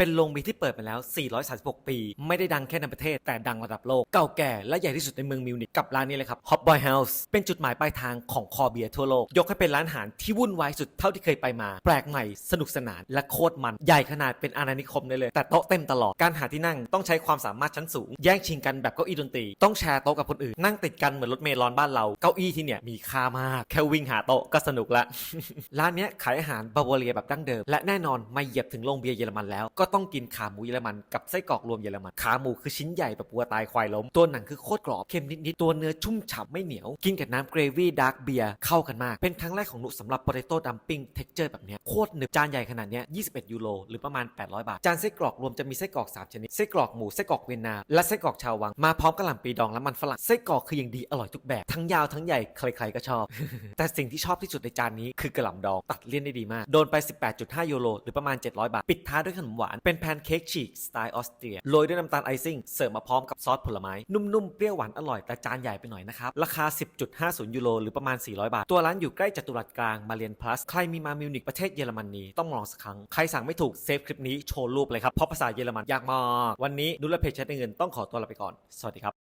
เป็นโรงเบียร์ที่เปิดมาแล้ว 436 ปี ไม่ได้ดังแค่ในประเทศ แต่ดังระดับโลก เก่าแก่และใหญ่ที่สุดในเมืองมิวนิกกับร้านนี้เลยครับ Hot Boy House เป็นจุดหมายปลายทางของคอเบียร์ทั่วโลก ยกให้เป็นร้านอาหารที่วุ่นวายสุดเท่าที่เคยไปมา แปลกใหม่ สนุกสนานและโคตรมัน ใหญ่ขนาดเป็นอาณานิคมได้เลย แต่โต๊ะเต็มตลอด การหาที่นั่งต้องใช้ความสามารถชั้นสูง แย่งชิงกันแบบเก้าอี้ดนตรี ต้องแชร์โต๊ะกับคนอื่น นั่งติดกันเหมือนรถเมล์ร้อนบ้านเรา เก้าอี้ที่เนี่ยมีค่ามาก แค่วิ่งหาโต๊ะก็สนุกละ ร้านเนี้ยขายอาหารบาวาเรียแบบดั้งเดิม และแน่นอนมาเหยียบถึงโรงเบียร์เยอรมันแล้วก็ต้องกินขาหมูเยอรมันกับไส้กรอกรวมเยอรมัน ขาหมูคือชิ้นใหญ่แบบวัวตายควายล้ม ตัวหนังคือโคตรกรอบ เค็มนิดๆ ตัวเนื้อชุ่มฉ่ำไม่เหนียว กินกับน้ำเกรวี่ดาร์กเบียร์เข้ากันมาก เป็นครั้งแรกของหนูสำหรับโปเตโต้ดัมปิ้งเท็กเจอร์แบบเนี้ยโคตรหนึบ จานใหญ่ขนาดเนี้ย21 ยูโรหรือประมาณ 800 บาท จานไส้กรอกรวมจะมีไส้กรอก 3 ชนิด ไส้กรอกหมู ไส้กรอกเวียนนา และไส้กรอกชาววัง มาพร้อมกะหล่ำปีดองและมันฝรั่ง ไส้กรอกคืออย่างดีอร่อยทุกแบบ ทั้งยาวทั้งใหญ่ ใครๆ ก็ชอบ แต่สิ่งที่ชอบที่สุดในจานนี้คือกะหล่ำดอง ตัดเลี่ยนได้ดีมาก โดนไป 18.5 ยูโรหรือประมาณ 700 บาท ปิดท้ายด้วยขนมหวานเป็นแพนเค้กฉีกสไตล์ออสเตรียโรยด้วยน้ำตาลไอซิ่งเสิร์ฟมาพร้อมกับซอสผลไม้ นุ่มๆ เปรี้ยวหวานอร่อยแต่จานใหญ่ไปหน่อยนะครับ ราคา 10.50 ยูโรหรือประมาณ 400 บาท ตัวร้านอยู่ใกล้จัตุรัสกลางมาเรียนพลัสใครมีมามิวนิกประเทศเยอรมนนีต้องลองสักครั้ง ใครสั่งไม่ถูกเซฟคลิปนี้โชว์รูปเลยครับเพราะภาษาเยอรมันยากมากวันนี้ดูแลเพจใช้เงินต้องขอตัวลาไปก่อนสวัสดีครับ